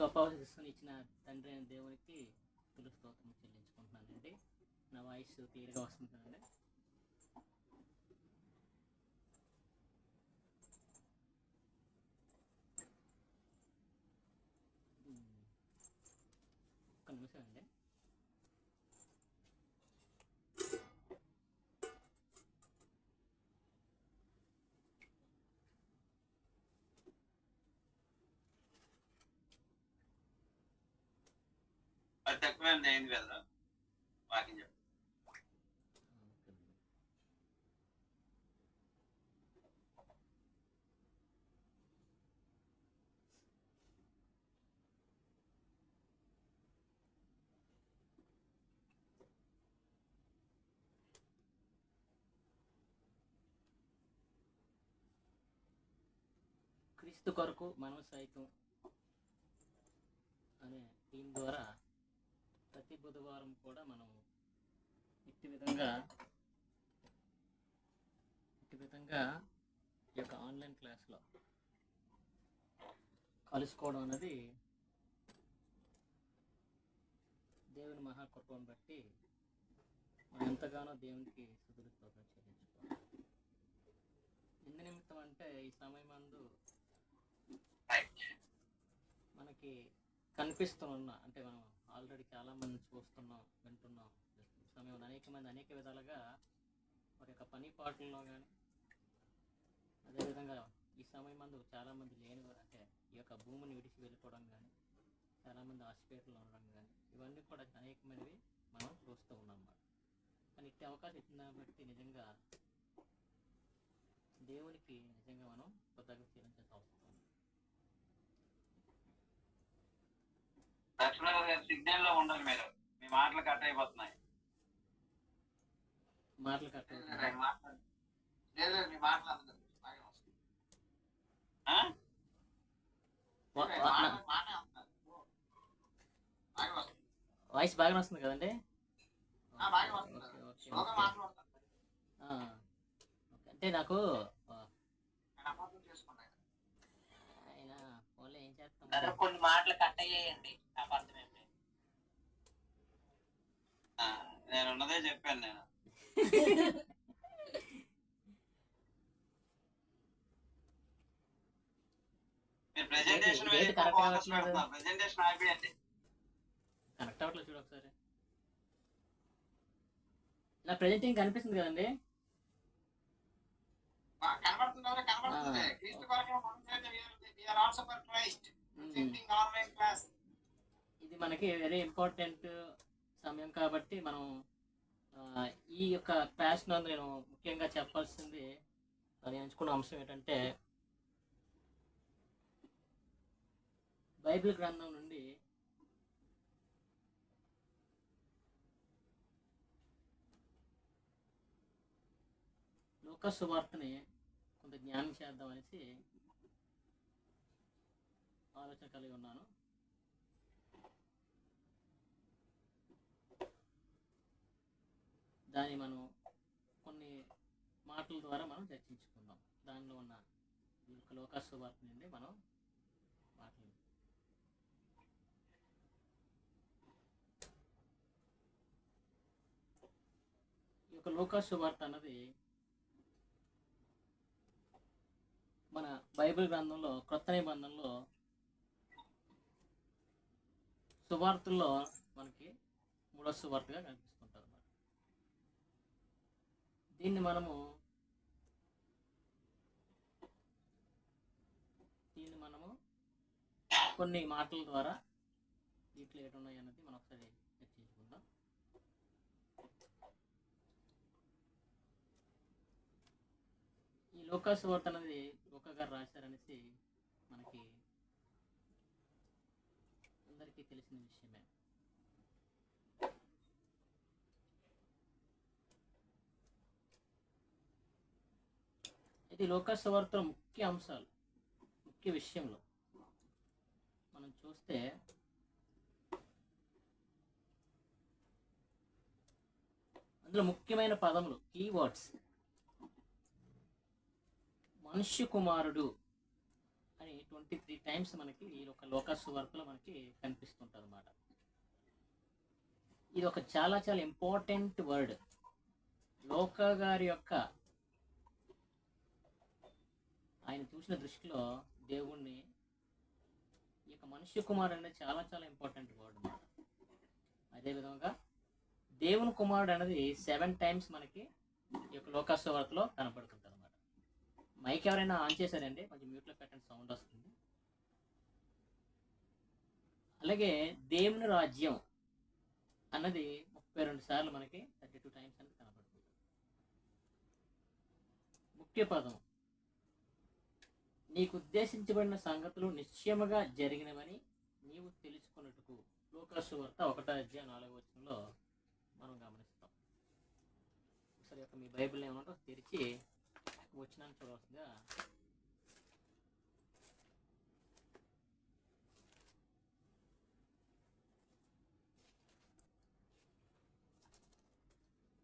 గొప్ప అవకాశం ఇచ్చిన తండ్రి అయిన దేవునికి తులు స్తోత్రం చెల్లించుకుంటున్నానండి. నా వాయిస్ క్లియర్గా వస్తుంది? ఒక్క నిమిషం అండి. అది తక్కువైంది అయింది కదా. చెప్పు క్రీస్తు కొరకు మనం సైతం అనే దీని ద్వారా ప్రతి బుధవారం కూడా మనం ఇట్టి విధంగా ఇట్టి విధంగా ఈ యొక్క ఆన్లైన్ క్లాస్లో కలుసుకోవడం అనేది దేవుని మహాకృపను బట్టి మనం ఎంతగానో దేవునికి సుదురు స్తోత్రం చెల్లించుకోవాలి. ఎందు నిమిత్తం అంటే ఈ సమయం అందు మనకి కనిపిస్తున్న అంటే మనం ఆల్రెడీ చాలా మంది చూస్తున్నాం వింటున్నాం. సమయంలో అనేక మంది అనేక విధాలుగా వారి యొక్క పని పాటల్లో కానీ అదేవిధంగా ఈ సమయం మందు చాలా మంది లేని అంటే ఈ యొక్క భూమిని విడిచి వెళ్ళిపోవడం కానీ చాలా మంది హాస్పిటల్లో ఉండడం కానీ ఇవన్నీ కూడా అనేకమైనవి మనం చూస్తూ ఉన్నాం అన్నమాట. కానీ ఇట్టి అవకాశం ఇచ్చిన బట్టి నిజంగా దేవునికి నిజంగా మనం కృతజ్ఞత చెల్లించాల్సిన అవసరం గారు సిగ్నల్లో ఉండాలి మీరు మీ మాటలు కట్ అయిపోతున్నాయి. మాటలు కట్ట లేదు మీ మాటలు వస్తుంది వాయిస్ బాగానే వస్తుంది కదండి? ఆ, బాగా వస్తుంది ఓకే, ఓకే, స్లోగా ఓకే. మాట్లాడతారు ఆ, ఓకే. అంటే నాకు ఆ, నేను అపార్థం చేసుకున్నాను ఆయన ఫోన్లో సరే కొన్ని మాటలు కట్ అయ్యాయండి లేదు ఆ, నేను ఉన్నదే చెప్పాను నేను మీరు ప్రెజెంటేషన్? ప్రెజెంటేషన్ ఆగిపోయండి కనెక్ట్ అవ్వట్లేదు చూడు ఒకసారి నా ప్రెజెంటింగ్ కనిపిస్తుంది కదండి బా- కనబడుతుందా. క్రీస్తు కొరకు మనం చేస్తే we class. ఇది మనకి వెరీ ఇంపార్టెంట్ సమయం కాబట్టి మనం ఈ యొక్క క్లాస్ నందు నేను ముఖ్యంగా చెప్పాల్సింది నేను ఎంచుకున్న అంశం ఏంటంటే బైబిల్ గ్రంథం నుండి లోక సువార్తని కొంత జ్ఞానం చేద్దాం అనేసి ఆలోచన కలిగి ఉన్నాను. దాన్ని మనం కొన్ని మాటల ద్వారా మనం చర్చించుకుందాం. దానిలో ఉన్న ఈ యొక్క లోకాసు వార్త నుండి మనం మాటలు ఈ యొక్క లోకాసు వార్త అన్నది మన బైబిల్ గ్రంథంలో క్రొత్త నిబంధనలో సువార్తల్లో మనకి మూడో సువార్తగా కనిపిస్తుంటారు అన్నమాట దీన్ని మనము దీన్ని మనము కొన్ని మాటల ద్వారా దీంట్లో ఏటున్నాయి అన్నది మనం ఒకసారి చర్చించుకుందాం. ఈ లోకాసు వార్త అనేది లోక గారు రాశారనేసి మనకి అందరికీ తెలిసిన విషయమే. ఇది లోకాసు ముఖ్య అంశాలు ముఖ్య విషయంలో. మనం చూస్తే అందులో ముఖ్యమైన పదములు కీవర్డ్స్ మనుష్య కుమారుడు అని ట్వంటీ త్రీ టైమ్స్ మనకి ఈ యొక్క లోకస్ వర్క్లో మనకి కనిపిస్తుంటుంది అనమాట ఇది ఒక చాలా చాలా ఇంపార్టెంట్ వర్డ్. లోక గారి యొక్క ఆయన చూసిన దృష్టిలో దేవుణ్ణి ఈ యొక్క మనుష్య కుమారుడు అనేది చాలా చాలా ఇంపార్టెంట్ వర్డ్ అన్నమాట. అదేవిధంగా దేవుని కుమారుడు అనేది సెవెన్ టైమ్స్ మనకి ఈ యొక్క లోకాసు వర్క్లో కనపడుతుంటారు మైక్ ఎవరైనా ఆన్ చేశారండి కొంచెం మ్యూట్లో పెట్టండి సౌండ్ వస్తుంది. అలాగే దేవుని రాజ్యం అన్నది ముప్పై రెండు సార్లు మనకి థర్టీ టూ టైమ్స్ అనేది కనబడుతుంది. ముఖ్య పదం నీకు ఉద్దేశించబడిన సంగతులు నిశ్చయముగా జరిగినవని నీవు తెలుసుకున్నట్టుకు లోకాసు వార్త ఒకటో అధ్యాయం నాలుగో వచనంలో మనం గమనిస్తాం. ఒకసారి యొక్క మీ బైబిల్ ఏమంటో తెరిచి వచ్చినాన్ని చూడవలసిందిగా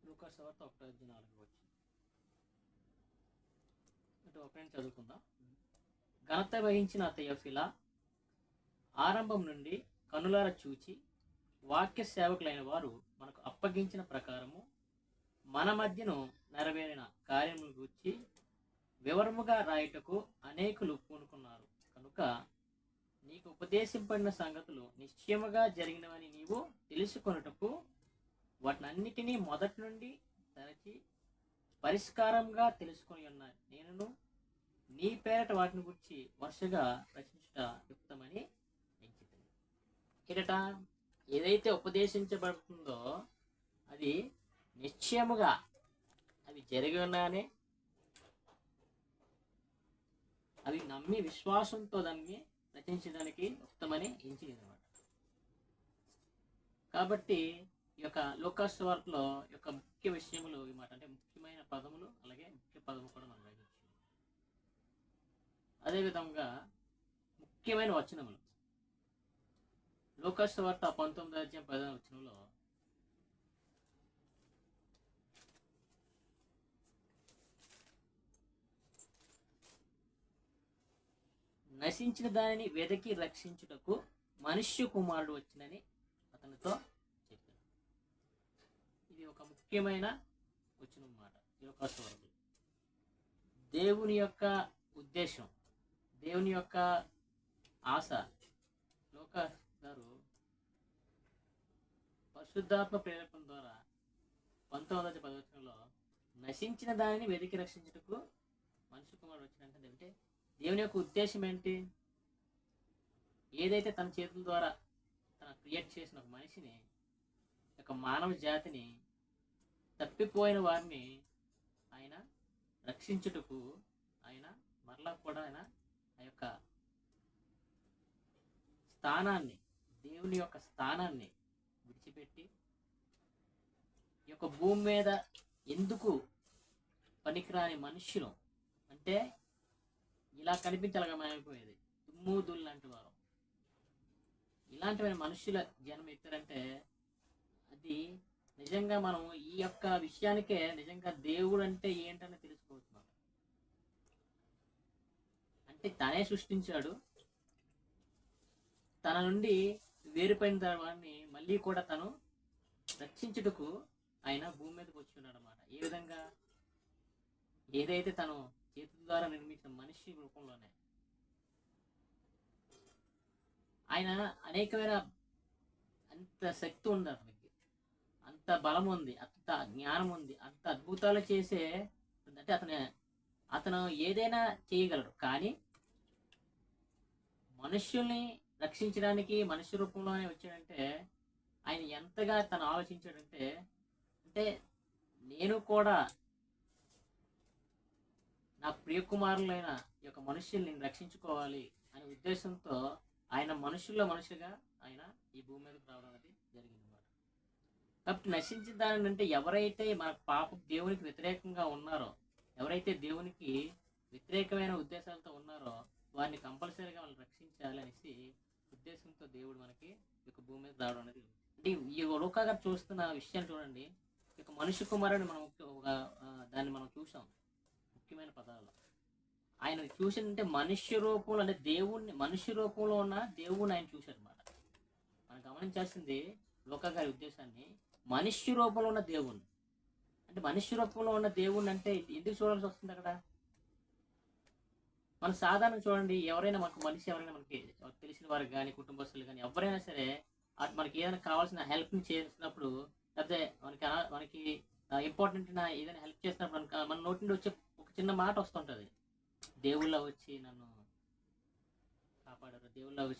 లూకాస్ వార్త ఒకటో అధ్యాయం నాలుగు వచ్చిన అంటే ఒకటే చదువుకుందాం. ఘనత వహించిన తెయోఫిల ఆరంభం నుండి కనులార చూచి వాక్య సేవకులైన వారు మనకు అప్పగించిన ప్రకారము మన మధ్యను నెరవేరిన కార్యములు గురించి వివరముగా రాయుటకు అనేకులు పూనుకున్నారు. కనుక నీకు ఉపదేశింపడిన సంగతులు నిశ్చయముగా జరిగినవని నీవు తెలుసుకొనుటకు వాటినన్నిటినీ మొదటి నుండి తరచి పరిష్కారంగా తెలుసుకొని ఉన్న నేను నీ పేరట వాటిని గురించి వరుసగా రచించుట యుక్తమని ఎంచుతుంది ఇటట ఏదైతే ఉపదేశించబడుతుందో అది నిశ్చయముగా అవి జరిగి ఉన్నానే అవి నమ్మి విశ్వాసంతో దాన్ని రచించడానికి ఉత్తమని ఎంచింది అనమాట కాబట్టి ఈ యొక్క లోకాస్ వార్తలో యొక్క ముఖ్య విషయములు ఈ మాట అంటే ముఖ్యమైన పదములు అలాగే ముఖ్య పదము కూడా మనం గ్రహించాలి అదేవిధంగా ముఖ్యమైన వచనములు. లోకాస్ వార్త పంతొమ్మిది అధ్యాయం పదహారు వచనంలో నశించిన దానిని వెదకి రక్షించుటకు మనుష్య కుమారుడు వచ్చినని అతనితో చెప్పారు. ఇది ఒక ముఖ్యమైన వచనం మాట. ఈ యొక్క స్వరం దేవుని యొక్క ఉద్దేశం దేవుని యొక్క ఆశ. లోక గారు పరిశుద్ధాత్మ ప్రేరేపణ ద్వారా పంతొమ్మిది పదవచనంలో నశించిన దానిని వెతికి రక్షించుటకు మనిషి కుమారుడు వచ్చినట్టు అంటే దేవుని యొక్క ఉద్దేశం ఏంటి? ఏదైతే తన చేతుల ద్వారా తన క్రియేట్ చేసిన ఒక మనిషిని ఒక మానవ జాతిని తప్పిపోయిన వారిని ఆయన రక్షించుటకు ఆయన మరలా కూడా ఆయన ఆ యొక్క స్థానాన్ని దేవుని యొక్క స్థానాన్ని విడిచిపెట్టి ఈ యొక్క భూమి మీద ఎందుకు పనికిరాని మనుష్యులు అంటే ఇలా కనిపించలగమైపోయేది మారిపోయేది దుమ్ము దుళ్ళు లాంటి వారు. ఇలాంటివైన మనుషుల జన్మ ఎత్తారంటే అది నిజంగా మనం ఈ యొక్క విషయానికే నిజంగా దేవుడు అంటే ఏంటని తెలుసుకోవచ్చు అంటే తనే సృష్టించాడు. తన నుండి వేరుపడిన వాడిని మళ్ళీ కూడా తను రక్షించుటకు ఆయన భూమి మీదకి వచ్చి ఉన్నాడు అనమాట ఏ విధంగా? ఏదైతే తను చేతుల ద్వారా నిర్మించిన మనిషి రూపంలోనే. ఆయన అనేకమైన అంత శక్తి ఉంది అతనికి అంత బలం ఉంది అంత జ్ఞానం ఉంది అంత అద్భుతాలు చేసే అంటే అతను అతను ఏదైనా చేయగలడు. కానీ మనుష్యుల్ని రక్షించడానికి మనిషి రూపంలోనే వచ్చాడంటే ఆయన ఎంతగా తను ఆలోచించాడంటే అంటే నేను కూడా నా ప్రియకుమారులైన ఈ యొక్క మనుషుల్ని నేను రక్షించుకోవాలి అనే ఉద్దేశంతో ఆయన మనుషుల్లో మనుషులుగా ఆయన ఈ భూమి మీదకి రావడం అనేది జరిగిందన్నమాట కాబట్టి నశించిన దాని అంటే ఎవరైతే మన పాప దేవునికి వ్యతిరేకంగా ఉన్నారో ఎవరైతే దేవునికి వ్యతిరేకమైన ఉద్దేశాలతో ఉన్నారో వారిని కంపల్సరీగా వాళ్ళని రక్షించాలి అనేసి ఉద్దేశంతో దేవుడు మనకి ఈ భూమి మీద రావడం అనేది అంటే ఈ ఒడోకా చూస్తున్న విషయాన్ని చూడండి. ఇక మనిషి కుమారుని మనం ఒక- దాన్ని మనం చూసాం ముఖ్యమైన పదాలు. ఆయన చూసిందంటే మనుష్య రూపంలో అంటే దేవుణ్ణి మనుష్య రూపంలో ఉన్న దేవుణ్ణి ఆయన చూశారు అనమాట మనం గమనించాల్సింది లోక గారి ఉద్దేశాన్ని మనుష్య రూపంలో ఉన్న దేవుణ్ణి. అంటే మనుష్య రూపంలో ఉన్న దేవుణ్ణి అంటే ఎందుకు చూడాల్సి వస్తుంది అక్కడ? మన సాధారణ చూడండి ఎవరైనా మనకు మనిషి ఎవరైనా మనకి తెలిసిన వారికి కానీ కుటుంబస్తులు కానీ ఎవరైనా సరే అటు మనకి ఏదైనా కావాల్సిన హెల్ప్ని చేసినప్పుడు లేకపోతే మనకి మనకి ఇంపార్టెంట్ ఏదైనా హెల్ప్ చేసినప్పుడు మన నోటి నుండి వచ్చే చిన్న మాట వస్తుంటుంది. దేవుళ్ళ వచ్చి నన్ను కాపాడారు. దేవుళ్ళ వచ్చి